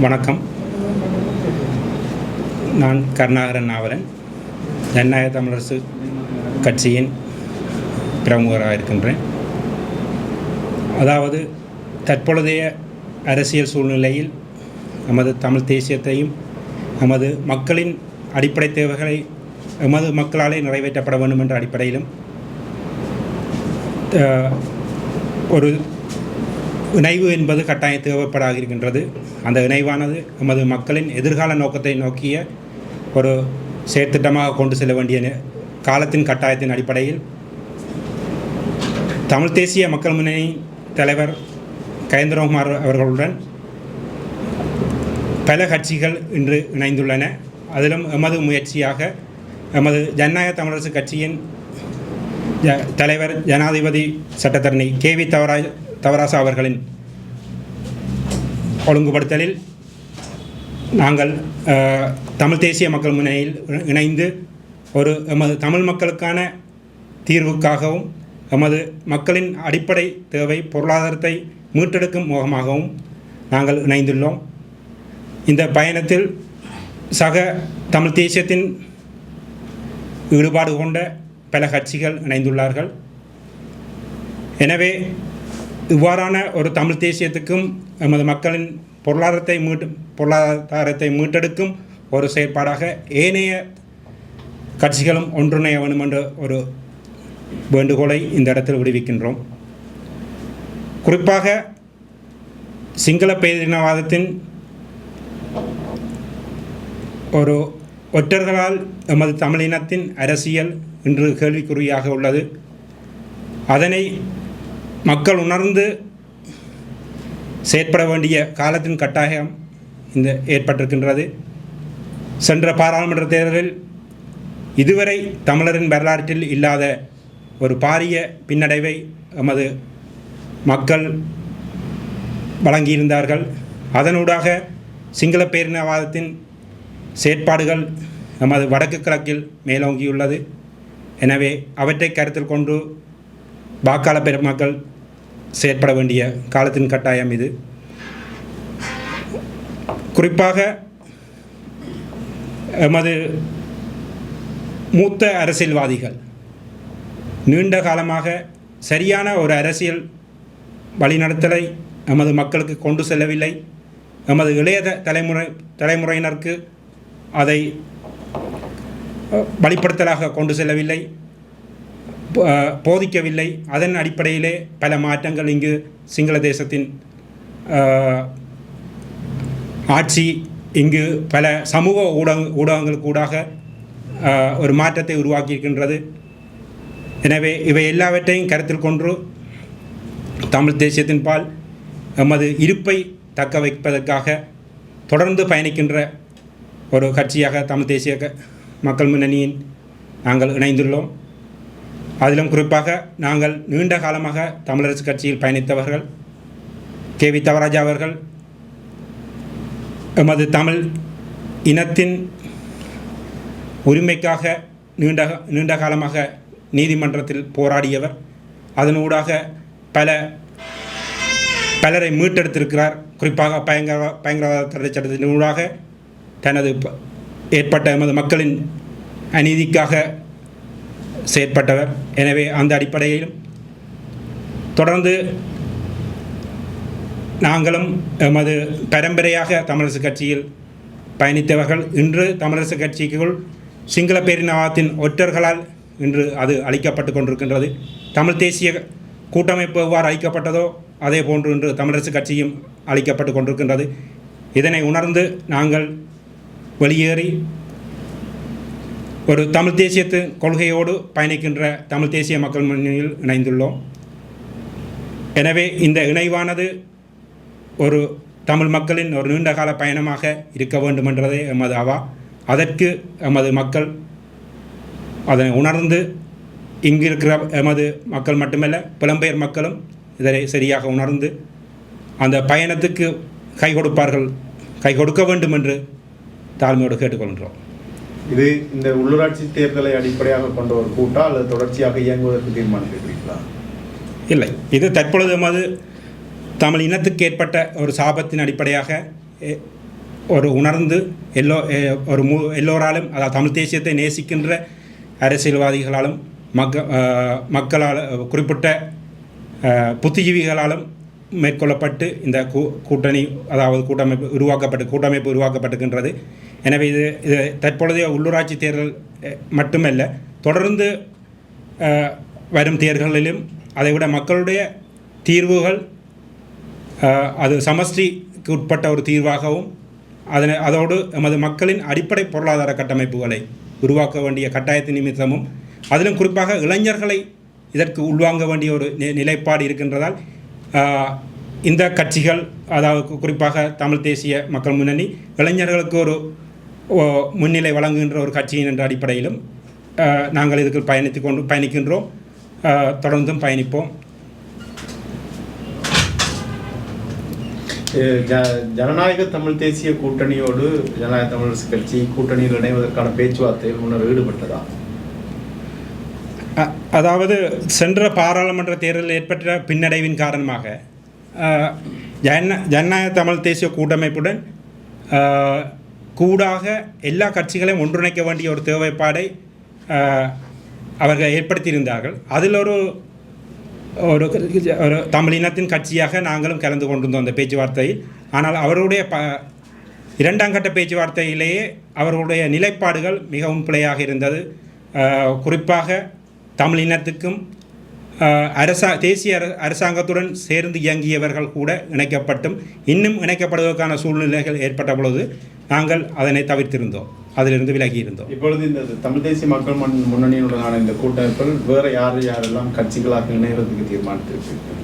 வணக்கம். நான் கருணாகரன் நாவலன். ஜனநாயக தமிழரசு கட்சியின் பிரமுகராக இருக்கின்றேன். அதாவது தற்பொழுதைய அரசியல் சூழ்நிலையில் நமது தமிழ் தேசியத்தையும் நமது மக்களின் அடிப்படை தேவைகளை எமது மக்களாலே நிறைவேற்றப்பட வேண்டும் என்ற அடிப்படையிலும் ஒரு இணைவு என்பது கட்டாயம் தேவைப்படாக இருக்கின்றது அந்த இணைவானது எமது மக்களின் எதிர்கால நோக்கத்தை நோக்கிய ஒரு செயற்திட்டமாக கொண்டு செல்ல வேண்டிய காலத்தின் கட்டாயத்தின் அடிப்படையில் தமிழ் தேசிய மக்கள் முன்னணி தலைவர் கயந்திரகுமார் அவர்களுடன் பல கட்சிகள் இன்று இணைந்துள்ளன. அதிலும் எமது முயற்சியாக எமது ஜனநாயக தமிழரசு கட்சியின் தலைவர் ஜனாதிபதி சட்டத்தரணி கே வி தவராஜ் தவராசா அவர்களின் ஒழுங்குபடுத்தலில் நாங்கள் தமிழ் தேசிய மக்கள் முன்னணியில் இணைந்து ஒரு எமது தமிழ் மக்களுக்கான தீர்வுக்காகவும் எமது மக்களின் அடிப்படை தேவை பொருளாதாரத்தை மீட்டெடுக்கும் முகமாகவும் நாங்கள் இணைந்துள்ளோம். இந்த பயணத்தில் சக தமிழ் தேசியத்தின் ஈடுபாடு கொண்ட பல கட்சிகள் இணைந்துள்ளார்கள். எனவே இவ்வாறான ஒரு தமிழ் தேசியத்துக்கும் எமது மக்களின் பொருளாதாரத்தை மீட்டு பொருளாதாரத்தை மீட்டெடுக்கும் ஒரு செயற்பாடாக ஏனைய கட்சிகளும் ஒன்றிணைய வேண்டும் என்ற ஒரு வேண்டுகோளை இந்த இடத்தில் விடுவிக்கின்றோம். குறிப்பாக சிங்கள பேரினவாதத்தின் ஒரு ஒற்றர்களால் எமது தமிழினத்தின் அரசியல் இன்று கேள்விக்குறியாக உள்ளது. அதனை மக்கள் உணர்ந்து செயற்பட வேண்டிய காலத்தின் கட்டாயம் இந்த ஏற்பட்டிருக்கின்றது. சென்ற பாராளுமன்ற தேர்தலில் இதுவரை தமிழரின் வரலாற்றில் இல்லாத ஒரு பாரிய பின்னடைவை எமது மக்கள் வழங்கியிருந்தார்கள். அதனூடாக சிங்கள பேரினவாதத்தின் செயற்பாடுகள் நமது வடக்கு கிழக்கில் மேலோங்கியுள்ளது. எனவே அவற்றை கருத்தில் கொண்டு வாக்காளர் பெருமக்கள் செயற்பட வேண்டிய காலத்தின் கட்டாயம் இது. குறிப்பாக எமது மூத்த அரசியல்வாதிகள் நீண்ட காலமாக சரியான ஒரு அரசியல் வழிநடத்தலை எமது மக்களுக்கு கொண்டு செல்லவில்லை. எமது இளைய தலைமுறை தலைமுறையினருக்கு அதை வழிப்படுத்தலாக கொண்டு செல்லவில்லை. போதிக்கவில்லை. அதன் அடிப்படையிலே பல மாற்றங்கள் இங்கு சிங்கள தேசத்தின் ஆட்சி இங்கு பல சமூக ஊடக ஊடகங்களுக்கு ஊடாக ஒரு மாற்றத்தை உருவாக்கியிருக்கின்றது. எனவே இவை எல்லாவற்றையும் கருத்தில் கொண்டு தமிழ் தேசியத்தின் பால் எமது இருப்பை தக்க வைப்பதற்காக தொடர்ந்து பயணிக்கின்ற ஒரு கட்சியாக தமிழ் தேசிய க- மக்கள் முன்னணியின் நாங்கள் இணைந்துள்ளோம். அதிலும் குறிப்பாக நாங்கள் நீண்ட காலமாக தமிழரசு கட்சியில் பயணித்தவர்கள் கே வி தவராஜா அவர்கள் எமது தமிழ் இனத்தின் உரிமைக்காக நீண்ட நீண்ட காலமாக நீதிமன்றத்தில் போராடியவர். அதனூடாக பல பலரை மீட்டெடுத்திருக்கிறார். குறிப்பாக பயங்கர பயங்கரவாத தடை சட்டத்தினூடாக தனது ஏற்பட்ட எமது மக்களின் அநீதிக்காக செயற்பட்டவர். எனவே அந்த அடிப்படையிலும் தொடர்ந்து நாங்களும் எமது பரம்பரையாக தமிழரசு கட்சியில் பயணித்தவர்கள். இன்று தமிழரசு கட்சிக்குள் சிங்கள பேரினவாதத்தின் ஒற்றர்களால் இன்று அது அளிக்கப்பட்டு கொண்டிருக்கின்றது. தமிழ் தேசிய கூட்டமைப்பு எவ்வாறு அளிக்கப்பட்டதோ அதே போன்று இன்று தமிழரசு கட்சியும் அளிக்கப்பட்டு கொண்டிருக்கின்றது. இதனை உணர்ந்து நாங்கள் வெளியேறி ஒரு தமிழ் தேசியத்து கொள்கையோடு பயணிக்கின்ற தமிழ் தேசிய மக்கள் முன்னணியில் இணைந்துள்ளோம். எனவே இந்த இணைவானது ஒரு தமிழ் மக்களின் ஒரு நீண்டகால பயணமாக இருக்க வேண்டும் என்றதே எமது அவா. அதற்கு எமது மக்கள் அதனை உணர்ந்து இங்கு இருக்கிற எமது மக்கள் மட்டுமல்ல புலம்பெயர் மக்களும் இதனை சரியாக உணர்ந்து அந்த பயணத்துக்கு கை கொடுப்பார்கள் கை கொடுக்க வேண்டும் என்று தாழ்மையோடு கேட்டுக்கொள்கிறோம் இது இந்த உள்ளூராட்சி தேர்தலை அடிப்படையாக கொண்ட ஒரு கூட்டா அல்லது தொடர்ச்சியாக இயங்குவதற்கு தீர்மானித்திருக்கிறீர்களா? இல்லை. இது தற்பொழுது மது தமிழ் இனத்துக்கு ஏற்பட்ட ஒரு சாபத்தின் அடிப்படையாக ஒரு உணர்ந்து எல்லோ ஒரு மு எல்லோராலும் அதாவது தமிழ் தேசியத்தை நேசிக்கின்ற அரசியல்வாதிகளாலும் மக்க மக்களால் குறிப்பிட்ட புத்திஜீவிகளாலும் மேற்கொள்ளப்பட்டு இந்த கூ கூட்டணி அதாவது கூட்டமைப்பு உருவாக்கப்பட்டு கூட்டமைப்பு உருவாக்கப்பட்டுகின்றது எனவே இது இது தற்பொழுதைய உள்ளூராட்சி தேர்தல் மட்டுமல்ல தொடர்ந்து வரும் தேர்தல்களிலும் அதைவிட மக்களுடைய தீர்வுகள் அது சமஷ்டிக்கு உட்பட்ட ஒரு தீர்வாகவும் அதனை அதோடு எமது மக்களின் அடிப்படை பொருளாதார கட்டமைப்புகளை உருவாக்க வேண்டிய கட்டாயத்தின் நிமித்தமும் அதிலும் குறிப்பாக இளைஞர்களை இதற்கு உள்வாங்க வேண்டிய ஒரு நிலைப்பாடு இருக்கின்றதால் இந்த கட்சிகள் அதாவது குறிப்பாக தமிழ் தேசிய மக்கள் முன்னணி இளைஞர்களுக்கு ஒரு முன்னிலை வழங்குகின்ற ஒரு கட்சியின் என்ற அடிப்படையிலும் நாங்கள் இதுக்கு பயணித்து கொண்டு பயணிக்கின்றோம். தொடர்ந்தும் பயணிப்போம். ஜனநாயக தமிழ் தேசிய கூட்டணியோடு ஜனநாயக தமிழரசு கட்சி கூட்டணியில் இணைவதற்கான பேச்சுவார்த்தையில் முன்னர் ஈடுபட்டதா? அதாவது சென்ற பாராளுமன்ற தேர்தலில் ஏற்பட்ட பின்னடைவின் காரணமாக ஜன ஜனநாயக தமிழ் தேசிய கூட்டமைப்புடன் கூடாக எல்லா கட்சிகளையும் ஒன்றிணைக்க வேண்டிய ஒரு தேவைப்பாடை அவர்கள் ஏற்படுத்தியிருந்தார்கள். அதில் ஒரு ஒரு ஒரு தமிழ் இனத்தின் கட்சியாக நாங்களும் கலந்து கொண்டிருந்தோம் அந்த பேச்சுவார்த்தையில். ஆனால் அவருடைய ப இரண்டாம் கட்ட பேச்சுவார்த்தையிலேயே அவர்களுடைய நிலைப்பாடுகள் மிகவும் பிழையாக இருந்தது. குறிப்பாக தமிழ் இனத்துக்கும் அரசா தேசிய அரசாங்கத்துடன் சேர்ந்து இயங்கியவர்கள் கூட இணைக்கப்பட்டும் இன்னும் இணைக்கப்படுவதற்கான சூழ்நிலைகள் ஏற்பட்ட பொழுது நாங்கள் அதனை தவிர்த்திருந்தோம். அதிலிருந்து விலகி இருந்தோம் இப்பொழுது இந்த தமிழ் தேசிய மக்கள் முன்- முன்னணியுடனான இந்த கூட்டமைப்பில் வேற யார் யாரெல்லாம் கட்சிகளாக இணைவதற்கு தீர்மானித்திருக்கிறது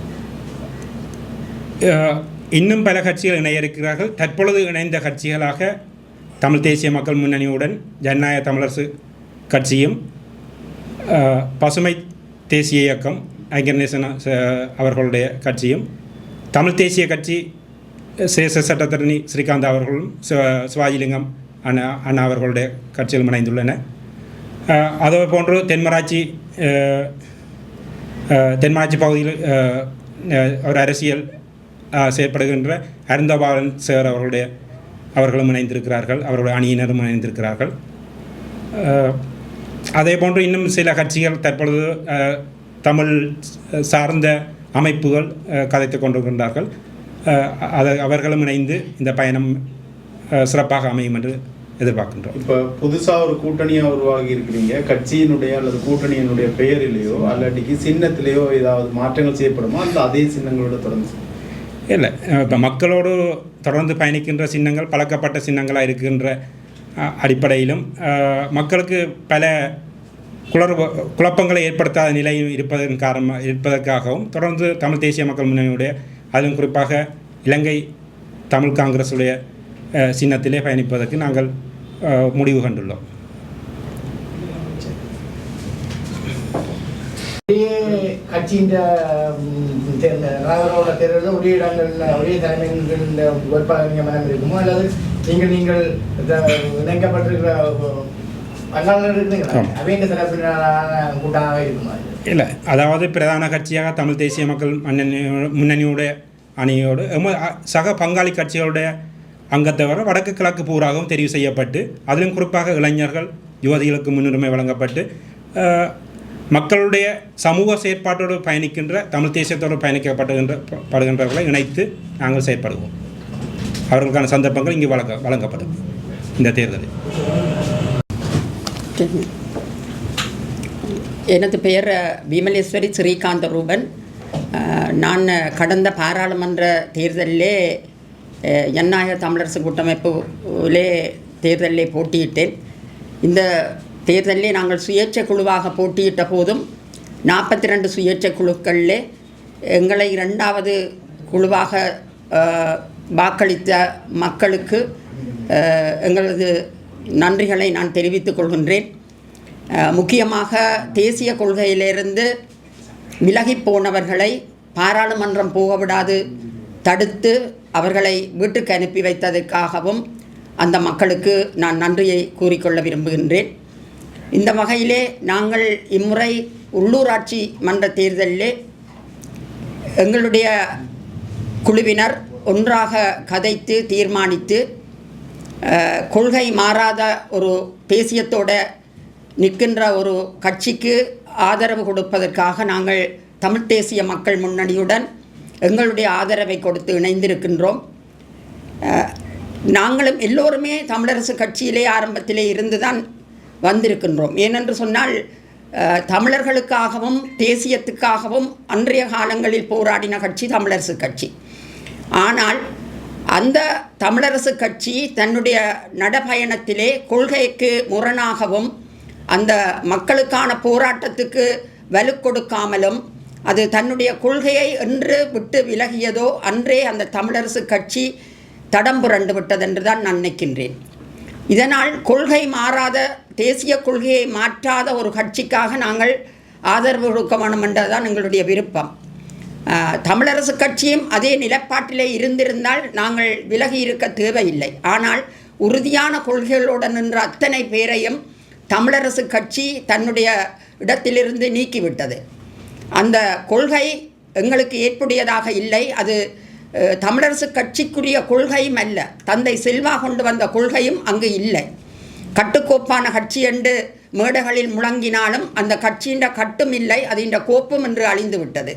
அஹ், இன்னும் பல கட்சிகள் இணைய இருக்கிறார்கள் தற்பொழுது இணைந்த கட்சிகளாக தமிழ் தேசிய மக்கள் முன்னணியுடன் ஜனநாயக தமிழரசு கட்சியும் பசுமை தேசிய இயக்கம் ஐங்கர் நேசன் அவர்களுடைய கட்சியும் தமிழ் தேசிய கட்சி சேச சட்டத்தரணி ஸ்ரீகாந்த் அவர்களும் சிவ- சிவாஜிலிங்கம் அண்ணா அண்ணா அவர்களுடைய கட்சியில் இணைந்துள்ளன. அஹ், அதே போன்று தென்மராட்சி தென்மராட்சி பகுதியில் ஒரு அரசியல் செயற்படுகின்ற அருந்தபாலன் சேர் அவர்களுடைய அவர்களும் இணைந்திருக்கிறார்கள் அவர்களுடைய அணியினரும் இணைந்திருக்கிறார்கள். அதே போன்று இன்னும் சில கட்சிகள் தற்பொழுது தமிழ் சார்ந்த அமைப்புகள் கதைத்து கொண்டிருக்கின்றார்கள். அதை அவர்களும் இணைந்து இந்த பயணம் சிறப்பாக அமையும் என்று எதிர்பார்க்கின்றோம். இப்ப புதுசா ஒரு கூட்டணியா உருவாகி இருக்கிறீங்க. கட்சியினுடைய அல்லது கூட்டணியினுடைய பெயரிலேயோ அல்லாட்டிக்கு சின்னத்திலேயோ ஏதாவது மாற்றங்கள் செய்யப்படுமா? அல்ல அதே சின்னங்களோட தொடர்ந்து இல்லை இப்போ மக்களோடு தொடர்ந்து பயணிக்கின்ற சின்னங்கள் பழக்கப்பட்ட சின்னங்களாக இருக்கின்ற அடிப்படையிலும் மக்களுக்கு பல குளர் குழப்பங்களை ஏற்படுத்தாத நிலை இருப்பதன் காரணமாக இருப்பதற்காகவும் தொடர்ந்து தமிழ் தேசிய மக்கள் முன்னணியுடைய அதிலும் குறிப்பாக இலங்கை தமிழ் காங்கிரஸுடைய சின்னத்திலே பயணிப்பதற்கு நாங்கள் முடிவு கண்டுள்ளோம். கட்சியின் ராகரோட தேர்தலில் ஒரே இடங்களில் ஒரே தலைமையின் வேட்பாளர் நியமனம் இருக்குமோ? அல்லது நீங்கள் நீங்கள் இந்த இணைக்கப்பட்டிருக்கிற இல்லை அதாவது பிரதான கட்சியாக தமிழ் தேசிய மக்கள் முன்னணி முன்னணியோட அணியோடு சக பங்காளி கட்சிகளுடைய அங்கத்தவர வடக்கு கிழக்கு பூராகவும் தெரிவு செய்யப்பட்டு அதிலும் குறிப்பாக இளைஞர்கள் யுவதிகளுக்கு முன்னுரிமை வழங்கப்பட்டு மக்களுடைய சமூக செயற்பாட்டோடு பயணிக்கின்ற தமிழ் தேசியத்தோடு பயணிக்கப்படுகின்ற படுகின்றவர்களை இணைத்து நாங்கள் செயற்படுவோம். அவர்களுக்கான சந்தர்ப்பங்கள் இங்கு வழங்க வழங்கப்படும். இந்த தேர்தலில். எனது பெயர் விமலேஸ்வரி ஸ்ரீகாந்த ரூபன் நான் கடந்த பாராளுமன்ற தேர்தலிலே ஜனநாயக தமிழரசு கூட்டமைப்புலே தேர்தலிலே போட்டியிட்டேன். இந்த தேர்தலிலே நாங்கள் சுயேட்சை குழுவாக போட்டியிட்ட போதும் நாற்பத்தி ரெண்டு சுயேட்சை குழுக்களிலே எங்களை இரண்டாவது குழுவாக வாக்களித்த மக்களுக்கு எங்களது நன்றிகளை நான் தெரிவித்துக் கொள்கின்றேன். முக்கியமாக தேசிய கொள்கையிலிருந்து விலகிப் போனவர்களை பாராளுமன்றம் போகவிடாது தடுத்து அவர்களை வீட்டுக்கு அனுப்பி வைத்ததற்காகவும் அந்த மக்களுக்கு நான் நன்றியை கூறிக்கொள்ள விரும்புகின்றேன். இந்த வகையிலே நாங்கள் இம்முறை உள்ளூராட்சி மன்ற தேர்தலிலே எங்களுடைய குழுவினர் ஒன்றாக கதைத்து தீர்மானித்து கொள்கை மாறாத ஒரு தேசியத்தோட நிற்கின்ற ஒரு கட்சிக்கு ஆதரவு கொடுப்பதற்காக நாங்கள் தமிழ் தேசிய மக்கள் முன்னணியுடன் எங்களுடைய ஆதரவை கொடுத்து இணைந்திருக்கின்றோம். நாங்களும் எல்லோருமே தமிழரசு கட்சியிலே ஆரம்பத்திலே இருந்து தான் வந்திருக்கின்றோம். ஏனென்று சொன்னால் தமிழர்களுக்காகவும் தேசியத்துக்காகவும் அன்றைய காலங்களில் போராடின கட்சி தமிழரசு கட்சி. ஆனால் அந்த தமிழரசு கட்சி தன்னுடைய நடபயணத்திலே கொள்கைக்கு முரணாகவும் அந்த மக்களுக்கான போராட்டத்துக்கு வலு கொடுக்காமலும் அது தன்னுடைய கொள்கையை என்று விட்டு விலகியதோ அன்றே அந்த தமிழரசு கட்சி தடம் புரண்டு விட்டதென்று தான் நான் நினைக்கின்றேன். இதனால் கொள்கை மாறாத தேசிய கொள்கையை மாற்றாத ஒரு கட்சிக்காக நாங்கள் ஆதரவு கொடுக்க வேண்டும் என்றதுதான் எங்களுடைய விருப்பம். தமிழரசு கட்சியும் அதே நிலப்பாட்டிலே இருந்திருந்தால் நாங்கள் விலகி இருக்க தேவையில்லை. ஆனால் உறுதியான கொள்கைகளுடன் நின்ற அத்தனை பேரையும் தமிழரசு கட்சி தன்னுடைய இடத்திலிருந்து நீக்கிவிட்டது. அந்த கொள்கை எங்களுக்கு ஏற்புடையதாக இல்லை. அது தமிழரசு கட்சிக்குரிய கொள்கையும் அல்ல. தந்தை செல்வா கொண்டு வந்த கொள்கையும் அங்கு இல்லை. கட்டுக்கோப்பான கட்சி என்று மேடைகளில் முழங்கினாலும் அந்த கட்சியின் கட்டும் இல்லை. அதின் கோப்பும் என்று அழிந்து விட்டது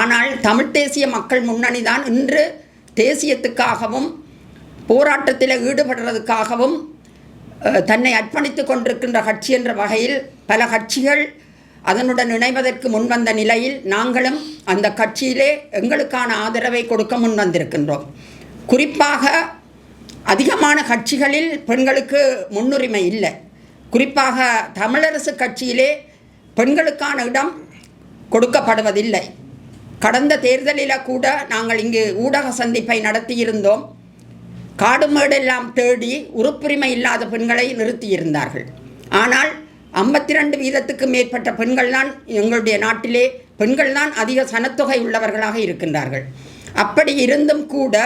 ஆனால் தமிழ் தேசிய மக்கள் முன்னணி தான் இன்று தேசியத்துக்காகவும் போராட்டத்தில் ஈடுபடுறதுக்காகவும் தன்னை அர்ப்பணித்து கொண்டிருக்கின்ற கட்சி என்ற வகையில் பல கட்சிகள் அதனுடன் இணைவதற்கு முன்வந்த நிலையில் நாங்களும் அந்த கட்சியிலே எங்களுக்கான ஆதரவை கொடுக்க முன்வந்திருக்கின்றோம். குறிப்பாக அதிகமான கட்சிகளில் பெண்களுக்கு முன்னுரிமை இல்லை. குறிப்பாக தமிழரசு கட்சியிலே பெண்களுக்கான இடம் கொடுக்கப்படுவதில்லை. கடந்த தேர்தலில் கூட நாங்கள் இங்கு ஊடக சந்திப்பை நடத்தியிருந்தோம். காடு மேடெல்லாம் தேடி உறுப்புரிமை இல்லாத பெண்களை நிறுத்தியிருந்தார்கள். ஆனால் ஐம்பத்தி ரெண்டு வீதத்துக்கு மேற்பட்ட பெண்கள் தான் எங்களுடைய நாட்டிலே பெண்கள் தான் அதிக சனத்தொகை உள்ளவர்களாக இருக்கின்றார்கள். அப்படி இருந்தும் கூட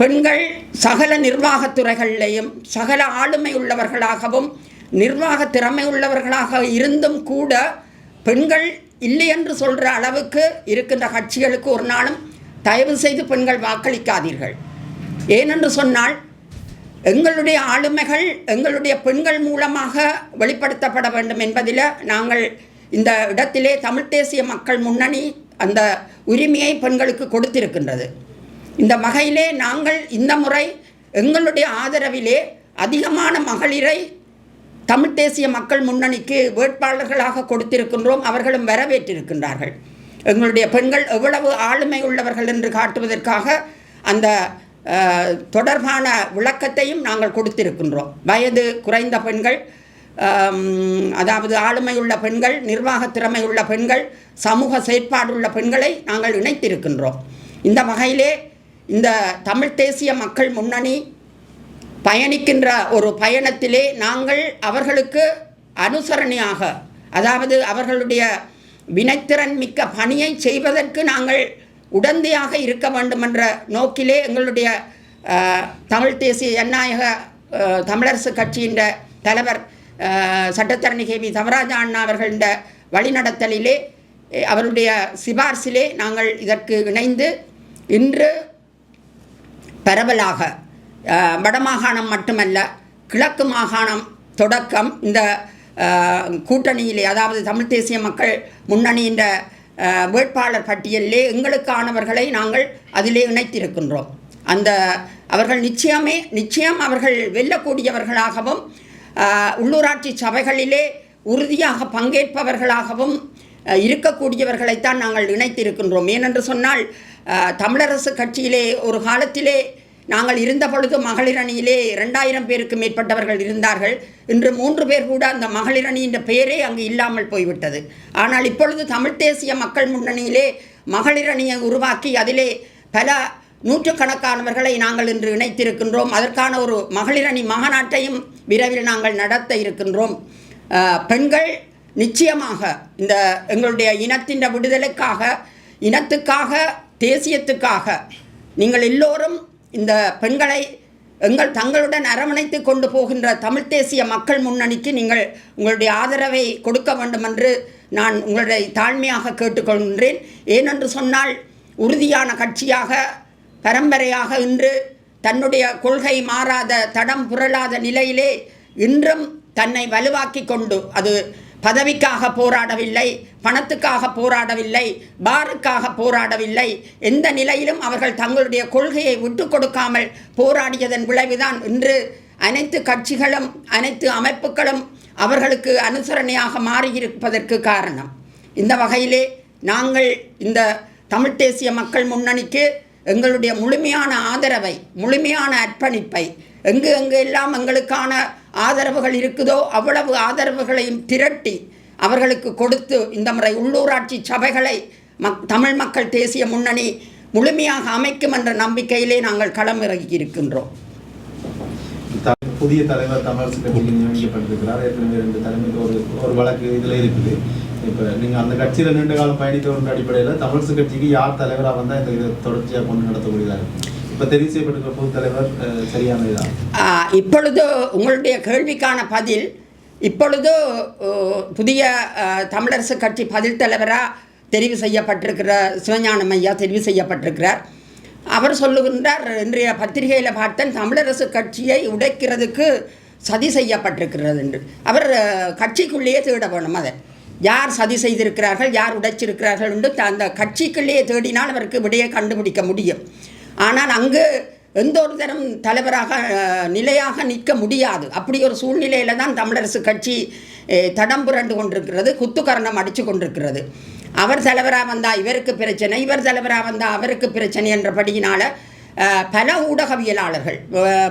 பெண்கள் சகல நிர்வாகத்துறைகளிலேயும் சகல ஆளுமை உள்ளவர்களாகவும் நிர்வாக திறமை உள்ளவர்களாக இருந்தும் கூட பெண்கள் இல்லை என்று சொல்கிற அளவுக்கு இருக்கின்ற கட்சிகளுக்கு ஒரு நாளும் தயவு செய்து பெண்கள் வாக்களிக்காதீர்கள். ஏனென்று சொன்னால் எங்களுடைய ஆளுமைகள் எங்களுடைய பெண்கள் மூலமாக வெளிப்படுத்தப்பட வேண்டும் என்பதில் நாங்கள் இந்த இடத்திலே தமிழ்த் தேசிய மக்கள் முன்னணி அந்த உரிமையை பெண்களுக்கு கொடுத்திருக்கின்றது. இந்த வகையிலே நாங்கள் இந்த முறை எங்களுடைய ஆதரவிலே அதிகமான மகளிரை தமிழ்த் தேசிய மக்கள் முன்னணிக்கு வேட்பாளர்களாக கொடுத்திருக்கின்றோம். அவர்களும் வரவேற்றிருக்கின்றார்கள். எங்களுடைய பெண்கள் எவ்வளவு ஆளுமை உள்ளவர்கள் என்று காட்டுவதற்காக அந்த தொடர்பான விளக்கத்தையும் நாங்கள் கொடுத்திருக்கின்றோம். வயது குறைந்த பெண்கள் அதாவது ஆளுமையுள்ள பெண்கள் நிர்வாக திறமையுள்ள பெண்கள் சமூக செயற்பாடுள்ள பெண்களை நாங்கள் இணைத்திருக்கின்றோம். இந்த வகையிலே இந்த தமிழ்த் தேசிய மக்கள் முன்னணி பயணிக்கின்ற ஒரு பயணத்திலே நாங்கள் அவர்களுக்கு அனுசரணையாக அதாவது அவர்களுடைய வினைத்திறன் மிக்க பணியை செய்வதற்கு நாங்கள் உடந்தையாக இருக்க வேண்டும் என்ற நோக்கிலே எங்களுடைய தமிழ் தேசிய ஜனநாயக தமிழரசு கட்சியின் தலைவர் சட்டத்தரணி கே. வி தவராஜா அண்ணா அவர்களின் வழிநடத்தலிலே அவருடைய சிபார்சிலே நாங்கள் இதற்கு இணைந்து இன்று பரவலாக வடமாகாணம் மட்டுமல்ல கிழக்கு மாகாணம் தொடக்கம் இந்த கூட்டணியிலே அதாவது தமிழ் தேசிய மக்கள் முன்னணியின் வேட்பாளர் பட்டியலிலே எங்களுக்கானவர்களை நாங்கள் அதிலே இணைத்திருக்கின்றோம். அந்த அவர்கள் நிச்சயமே நிச்சயம் அவர்கள் வெல்லக்கூடியவர்களாகவும் உள்ளூராட்சி சபைகளிலே உறுதியாக பங்கேற்பவர்களாகவும் இருக்கக்கூடியவர்களைத்தான் நாங்கள் இணைத்திருக்கின்றோம். ஏனென்று சொன்னால் தமிழரசு கட்சியிலே ஒரு காலத்திலே நாங்கள் இருந்த பொழுது மகளிர் அணியிலே ரெண்டாயிரம் பேருக்கு மேற்பட்டவர்கள் இருந்தார்கள். இன்று மூன்று பேர் கூட அந்த மகளிர் அணி என்ற பெயரே அங்கு இல்லாமல் போய்விட்டது. ஆனால் இப்பொழுது தமிழ்த் தேசிய மக்கள் முன்னணியிலே மகளிர் அணியை உருவாக்கி அதிலே பல நூற்றுக்கணக்கானவர்களை நாங்கள் இன்று இணைத்திருக்கின்றோம். அதற்கான ஒரு மகளிர் அணி மாநாட்டையும் விரைவில் நாங்கள் நடத்த இருக்கின்றோம். பெண்கள் நிச்சயமாக இந்த எங்களுடைய இனத்தின் விடுதலைக்காக இனத்துக்காக தேசியத்துக்காக நீங்கள் எல்லோரும் இந்த பெண்களை எங்கள் தங்களுடன் அரவணைத்து கொண்டு போகின்ற தமிழ்த் தேசிய மக்கள் முன்னணிக்கு நீங்கள் உங்களுடைய ஆதரவை கொடுக்க வேண்டும் என்று நான் உங்களுடைய தாழ்மையாக கேட்டுக்கொள்கின்றேன். ஏனென்று சொன்னால் உறுதியான கட்சியாக பரம்பரையாக இன்று தன்னுடைய கொள்கை மாறாத தடம் புரளாத நிலையிலே இன்றும் தன்னை வலுவாக்கி கொண்டு அது பதவிக்காக போராடவில்லை பணத்துக்காக போராடவில்லை பாருக்காக போராடவில்லை. எந்த நிலையிலும் அவர்கள் தங்களுடைய கொள்கையை விட்டு கொடுக்காமல் போராடியதன் விளைவுதான் இன்று அனைத்து கட்சிகளும் அனைத்து அமைப்புகளும் அவர்களுக்கு அனுசரணையாக மாறியிருப்பதற்கு காரணம். இந்த வகையிலே நாங்கள் இந்த தமிழ் தேசிய மக்கள் முன்னணிக்கு எங்களுடைய முழுமையான ஆதரவை முழுமையான அர்ப்பணிப்பை எங்கு எங்கு எல்லாம் எங்களுக்கான ஆதரவுகள் இருக்குதோ அவ்வளவு ஆதரவுகளையும் திரட்டி அவர்களுக்கு கொடுத்து இந்த முறை உள்ளூராட்சி சபைகளை மக் தமிழ் மக்கள் தேசிய முன்னணி முழுமையாக அமைக்கும் என்ற நம்பிக்கையிலே நாங்கள் களமிறங்கி இருக்கின்றோம். புதிய தலைவர் தமிழரசு கட்சியில் நியமிக்கப்பட்டிருக்கிறார். ஏற்கனவே ரெண்டு தலைமைக்கு ஒரு ஒரு வழக்கு இதில் இருக்குது. இப்போ நீங்கள் அந்த கட்சியில் நீண்ட காலம் பயணித்தவர்கள் அடிப்படையில் தமிழரசு கட்சிக்கு யார் தலைவராக வந்தால் இந்த இதை தொடர்ச்சியாக கொண்டு நடத்தக்கூடியதாக இருக்கும் இப்போ தெரிவு செய்யப்பட்டிருக்கிற தலைவர் இப்பொழுது உங்களுடைய கேள்விக்கான பதில் இப்பொழுது புதிய தமிழரசு கட்சி பதில் தலைவராக தெரிவு செய்யப்பட்டிருக்கிற சிவஞானம் ஐயா தெரிவு செய்யப்பட்டிருக்கிறார். அவர் சொல்லுகின்றார் இன்றைய பத்திரிகையில் பார்த்தேன் தமிழரசு கட்சியை உடைக்கிறதுக்கு சதி செய்யப்பட்டிருக்கிறது என்று. அவர் கட்சிக்குள்ளேயே தேட வேணும் அதை. யார் சதி செய்திருக்கிறார்கள் யார் உடைச்சிருக்கிறார்கள் என்று அந்த கட்சிக்குள்ளேயே தேடினால் அவருக்கு விடையை கண்டுபிடிக்க முடியும். ஆனால் அங்கு எந்த ஒரு தரம் தலைவராக நிலையாக நிற்க முடியாது. அப்படி ஒரு சூழ்நிலையில் தான் தமிழரசு கட்சி தடம் புரண்டு கொண்டிருக்கிறது குத்துக்கரணம் அடித்து கொண்டிருக்கிறது. அவர் தலைவராக வந்தால் இவருக்கு பிரச்சனை இவர் தலைவராக வந்தால் அவருக்கு பிரச்சனை என்றபடியினால் பல ஊடகவியலாளர்கள்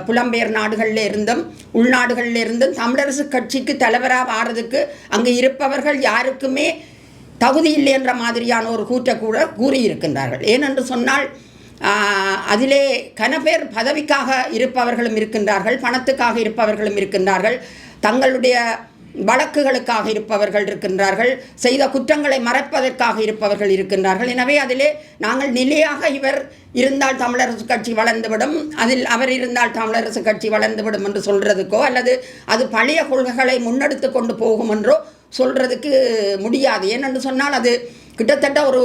புலம்பெயர் நாடுகளில் இருந்தும் உள்நாடுகளில் இருந்தும் தமிழரசு கட்சிக்கு தலைவராக வாரதுக்கு அங்கு இருப்பவர்கள் யாருக்குமே தகுதி இல்லை என்ற மாதிரியான ஒரு கூற்றை கூட கூறியிருக்கின்றார்கள். ஏனென்று சொன்னால் அதிலே கனபேர் பதவிக்காக இருப்பவர்களும் இருக்கின்றார்கள் பணத்துக்காக இருப்பவர்களும் இருக்கின்றார்கள் தங்களுடைய வழக்குகளுக்காக இருப்பவர்கள் இருக்கின்றார்கள் செய்த குற்றங்களை மறைப்பதற்காக இருப்பவர்கள் இருக்கின்றார்கள். எனவே அதிலே நாங்கள் நிலையாக இவர் இருந்தால் தமிழரசு கட்சி வளர்ந்துவிடும் அதில் அவர் இருந்தால் தமிழரசு கட்சி வளர்ந்துவிடும் என்று சொல்கிறதுக்கோ அல்லது அது பழைய கொள்கைகளை முன்னெடுத்து கொண்டு போகும் என்றோ சொல்கிறதுக்கு முடியாது. ஏனென்று சொன்னால் அது கிட்டத்தட்ட ஒரு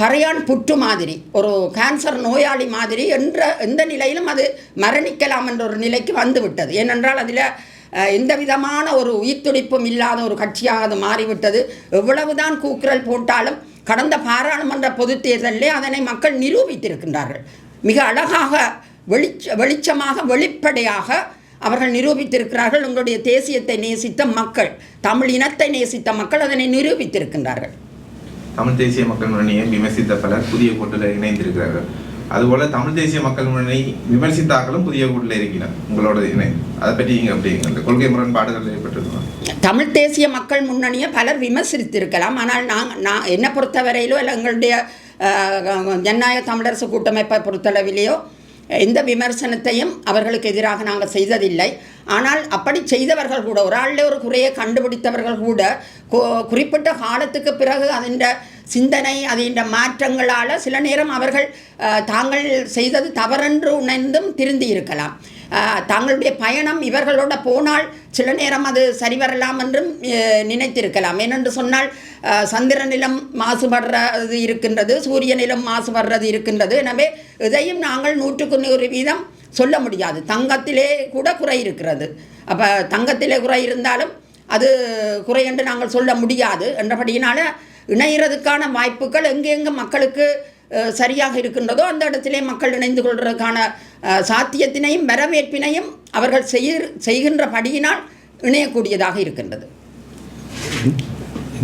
கரையான் புற்று மாதிரி ஒரு கேன்சர் நோயாளி மாதிரி என்ற எந்த நிலையிலும் அது மரணிக்கலாம் என்ற ஒரு நிலைக்கு வந்துவிட்டது. ஏனென்றால் அதில் எந்த விதமான ஒரு உயிர்த்துடிப்பும் இல்லாத ஒரு கட்சியாக அது மாறிவிட்டது. எவ்வளவுதான் கூக்குரல் போட்டாலும் கடந்த பாராளுமன்ற பொதுத் தேர்தலிலே அதனை மக்கள் நிரூபித்திருக்கின்றார்கள். மிக அழகாக வெளிச்ச வெளிச்சமாக வெளிப்படையாக அவர்கள் நிரூபித்திருக்கிறார்கள். உங்களுடைய தேசியத்தை நேசித்த மக்கள் தமிழ் இனத்தை நேசித்த மக்கள் அதனை நிரூபித்திருக்கின்றார்கள். தமிழ் தேசிய மக்கள் முன்னணியை விமர்சித்த பலர் புதிய கூட்டில் இணைந்திருக்கிறார்கள். அதுபோல தமிழ் தேசிய மக்கள் முன்னணி விமர்சித்தாக்களும் புதிய கூட்டில் இருக்கிறார் உங்களோட இணை அதை பற்றி நீங்கள் அப்படிங்கிற இந்த கொள்கை முரண்பாடுகள் ஏற்பட்டிருக்கலாம் தமிழ் தேசிய மக்கள் முன்னணியை பலர் விமர்சித்திருக்கலாம். ஆனால் நான் நான் என்னை பொறுத்தவரையிலோ இல்லை எங்களுடைய ஜனநாயக தமிழரசு கூட்டமைப்பை பொறுத்தளவிலேயோ எந்த விமர்சனத்தையும் அவர்களுக்கு எதிராக நாங்கள் செய்ததில்லை. ஆனால் அப்படி செய்தவர்கள் கூட ஒரு ஆளில் ஒரு குறையை கண்டுபிடித்தவர்கள் கூட குறிப்பிட்ட காலத்துக்கு பிறகு அதன் சிந்தனை அதன் மாற்றங்களால் சில நேரம் அவர்கள் தாங்கள் செய்தது தவறென்று உணர்ந்தும் திருந்தி இருக்கலாம். தங்களுடைய பயணம் இவர்களோட போனால் சில நேரம் அது சரிவரலாம் என்றும் நினைத்திருக்கலாம். ஏனென்று சொன்னால் சந்திரனிலம் சந்திரனிலும் மாசுபடுறது இருக்கின்றது சூரியனிலம் மாசுபடுறது இருக்கின்றது. எனவே இதையும் நாங்கள் நூற்றுக்கு நூறு வீதம் சொல்ல முடியாது. தங்கத்திலே கூட குறை இருக்கிறது. அப்போ தங்கத்திலே குறை இருந்தாலும் அது குறை என்று நாங்கள் சொல்ல முடியாது. என்றபடியினால இணைகிறதுக்கான வாய்ப்புகள் எங்கெங்கே மக்களுக்கு சரியாக இருக்கின்றதோ அந்த இடத்திலே மக்கள் இணைந்து கொள்வதற்கான சாத்தியத்தினையும் வரவேற்பினையும் அவர்கள் செய்கின்ற படியினால் இணையக்கூடியதாக இருக்கின்றது.